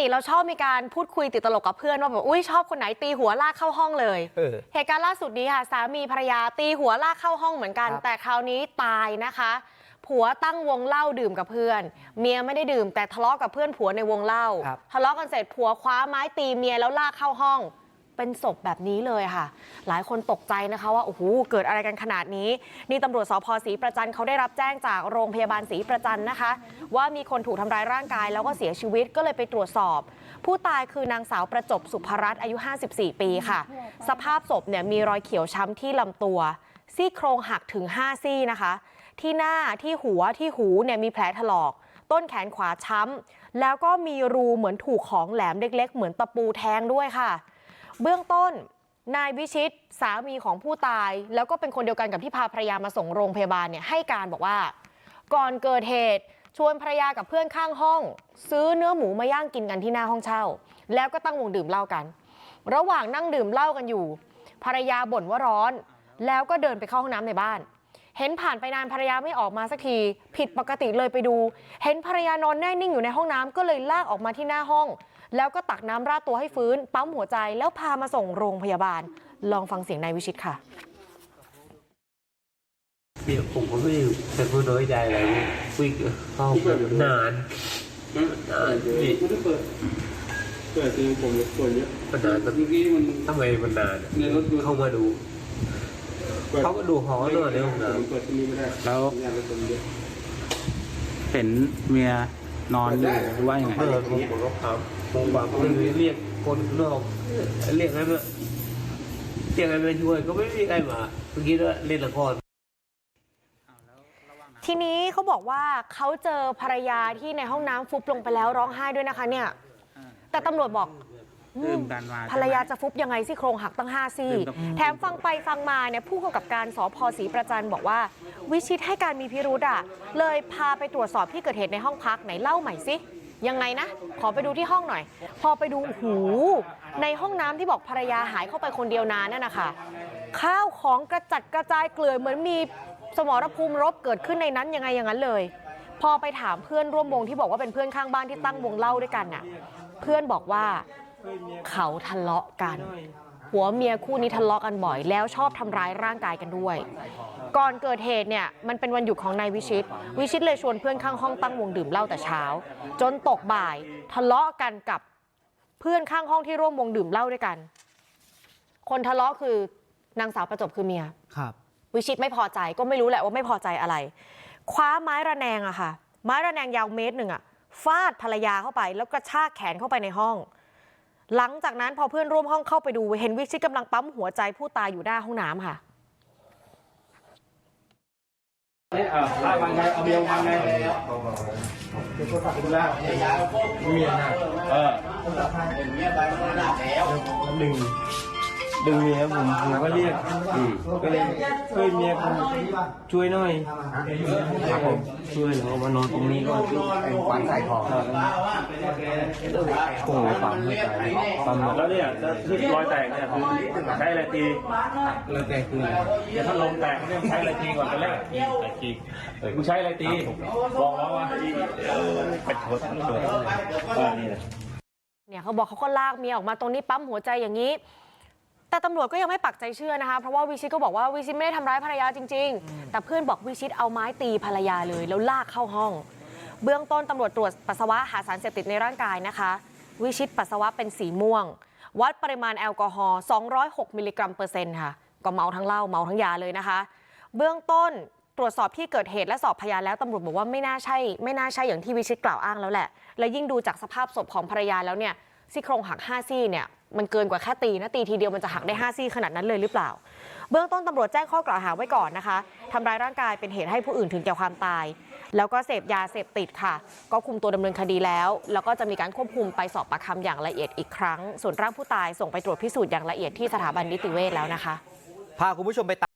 ติเราชอบมีการพูดคุยติดตลกกับเพื่อนว่าแบบอุ้ยชอบคนไหนตีหัวลากเข้าห้องเลยเออเหตุการณ์ล่าสุดนี้ค่ะสามีภรรยาตีหัวลากเข้าห้องเหมือนกันครับแต่คราวนี้ตายนะคะผัวตั้งวงเหล้าดื่มกับเพื่อน เมียไม่ได้ดื่มแต่ทะเลาะกับเพื่อนผัวในวงเหล้าครับทะเลาะกันเสร็จผัวคว้าไม้ตีเมียแล้วลากเข้าห้อง เป็นศพแบบนี้เลยค่ะ หลายคนตกใจนะคะว่าโอ้โหเกิดอะไรกันขนาดนี้ นี่ตำรวจสพศรีประจันเขาได้รับแจ้งจากโรงพยาบาลศรีประจันนะคะ ว่ามีคนถูกทำร้ายร่างกายแล้วก็เสียชีวิตก็เลยไปตรวจสอบ ผู้ตายคือนางสาวประจบสุภรัตน์อายุ 54 ปีค่ะ สภาพศพเนี่ยมีรอยเขียวช้ำที่ลำตัวซี่โครงหักถึง 5 ซี่นะคะ ที่หน้าที่หัวที่หูเนี่ยมีแผลถลอก ต้นแขนขวาช้ำแล้วก็มีรูเหมือนถูกของแหลมเล็ก ๆ เหมือนตะปูแทงด้วยค่ะ เบื้องต้นนายวิชิตสามีของผู้ตายแล้วก็เป็นคนเดียวกันกับที่พาภรรยามาส่งโรงพยาบาลเนี่ยให้การบอกว่าก่อนเกิดเหตุชวนภรรยากับเพื่อนข้างห้อง ซื้อเนื้อหมูมาย่างกินกันที่หน้าห้องเช่า แล้วก็ตั้งวงดื่มเหล้ากัน ระหว่างนั่งดื่มเหล้ากันอยู่ ภรรยาบ่นว่าร้อน แล้วก็เดินไปเข้าห้องน้ำในบ้าน เห็นผ่านไปนานภรรยาไม่ออกมาสักที ผิดปกติเลยไปดู เห็นภรรยานอนแน่นิ่งอยู่ในห้องน้ำก็เลยลากออกมาที่หน้าห้อง แล้วก็ตักน้ำราดตัวให้ฟื้นปั๊มหัวใจแล้วพามาส่งโรงพยาบาลลองฟังเสียงนายวิชิตค่ะเดี๋ยวผมก็ไม่เป็นผู้น้อยใจอะไรคุยเข้าแบบนานนานนี่ไม่ได้เปิดเปิดจริงผมรบกวนเยอะมันนานมันเมื่อกี้มันทำไมมันนานอะในรถดูเข้ามาดูปิดเขาก็ดูหอหน่อยในห้องน้ผมเปิดที่นี่ไม่ได้แล้วงานเป็นคนเยอะเห็นเมีย นอนอยู่หรือว่ายังไงำเออผมผมก็ถามผมบอกว่าเรียกคนนอกเรียกให้มาเรียกให้มาช่วยก็ไม่มีใครมาเมื่อกี้ว่าเล่นละครทีนี้เขาบอกว่าเขาเจอภรรยาที่ในห้องน้ำฟุบลงไปแล้วร้องไห้ด้วยนะคะเนี่ย แต่ตำรวจบอก ดื่มกันมาภรรยาจะฟุบยังไงซี่โครงหักตั้ง5ซี่ดื่มกับแถมฟังไปฟังมาเนี่ยผู้กำกับการสพศรีประจันบอกว่า วิชิตให้การมีพิรุธอะ เลยพาไปตรวจสอบที่เกิดเหตุในห้องพักไหนเล่าใหม่สิยังไงนะ ขอไปดูที่ห้องหน่อย พอไปดูโอ้โหในห้องน้ำที่บอกภรรยาหายเข้าไปคนเดียวนานนั่นนะคะข้าวของกระจัดกระจายเกลื่อนเหมือนมีสมรภูมิรบเกิดขึ้นในนั้นยังไงอย่างนั้นเลย พอไปถามเพื่อนร่วมวงที่บอกว่าเป็นเพื่อนข้างบ้านที่ตั้งวงเล่าด้วยกันน่ะ เพื่อนบอกว่า เขาทะเลาะกันหัวเมียคู่นี้ทะเลาะกันบ่อยแล้วชอบทำร้ายร่างกายกันด้วย ก่อนเกิดเหตุเนี่ยมันเป็นวันหยุดของนายวิชิต วิชิตเลยชวนเพื่อนข้างห้องตั้งวงดื่มเหล้าแต่เช้า จนตกบ่ายทะเลาะกันกับเพื่อนข้างห้องที่ร่วมวงดื่มเหล้าด้วยกัน คนทะเลาะคือนางสาวประจบคือเมียครับ วิชิตไม่พอใจก็ไม่รู้แหละว่าไม่พอใจอะไร คว้าไม้ระแนงอะค่ะ ไม้ระแนงยาวเมตรหนึ่งอะฟาดภรรยาเข้าไปแล้วกระชากแขนเข้าไปในห้อง หลังจากนั้นพอเพื่อนร่วมห้องเข้าไปดูเห็นวิชิตกำลังปั๊มหัวใจผู้ตายอยู่หน้าห้องน้ำค่ะ เอาลากมันไงเอาเบียร์มันไงเมียนะเออดึงดึงเมียผมผมก็เรียกก็เลยช่วยเมียผมช่วยหน่อยครับผมช่วยแล้วมานอนตรงนี้ก็เป็นควันใส่คอโอ้โหปั๊มหัวใจปั๊มแล้วเนี่ยที่รอยแตกเนี่ยคือใช้อะไรตีแล้วแต่คือเดี๋ยวถ้าลมแตกเนี่ยใช้อะไรตีก่อนกันแรกตีมึงใช้อะไรตีบอกแล้วว่าเออเป็นโทษเป็นโทษเออนี่แหละเนี่ยเขาบอกเขาก็ลากเมียออกมาตรงนี้ปั๊มหัวใจอย่างนี้ แต่ตำรวจก็ยังไม่ปักใจเชื่อนะคะ เพราะว่าวิชิตก็บอกว่าวิชิตไม่ได้ทำร้ายภรรยาจริง ๆ แต่เพื่อนบอกวิชิตเอาไม้ตีภรรยาเลยแล้วลากเข้าห้อง เบื้องต้นตำรวจตรวจปัสสาวะหาสารเสพติดในร่างกายนะคะ วิชิตปัสสาวะเป็นสีม่วง วัดปริมาณแอลกอฮอล์206มิลลิกรัมเปอร์เซ็นต์ค่ะ ก็เมาทั้งเหล้าเมาทั้งยาเลยนะคะ เบื้องต้นตรวจสอบที่เกิดเหตุและสอบพยานแล้วตำรวจบอกว่าไม่น่าใช่ ไม่น่าใช่อย่างที่วิชิตกล่าวอ้างแล้วแหละ และยิ่งดูจากสภาพศพของภรรยาแล้วเนี่ยซี่โครงหัก5ซี่เนี่ย มันเกินกว่าแค่ตีนะตีทีเดียวมันจะหักได้5ซี่ขนาดนั้นเลยหรือเปล่า เบื้องต้นตำรวจแจ้งข้อกล่าวหาไว้ก่อนนะคะทำร้ายร่างกายเป็นเหตุให้ผู้อื่นถึงแก่ความตาย แล้วก็เสพยาเสพติดค่ะ ก็คุมตัวดำเนินคดีแล้ว แล้วก็จะมีการควบคุมไปสอบปากคำอย่างละเอียดอีกครั้ง ส่วนร่างผู้ตายส่งไปตรวจพิสูจน์อย่างละเอียดที่สถาบันนิติเวชแล้วนะคะพาคุณผู้ชมไปตาม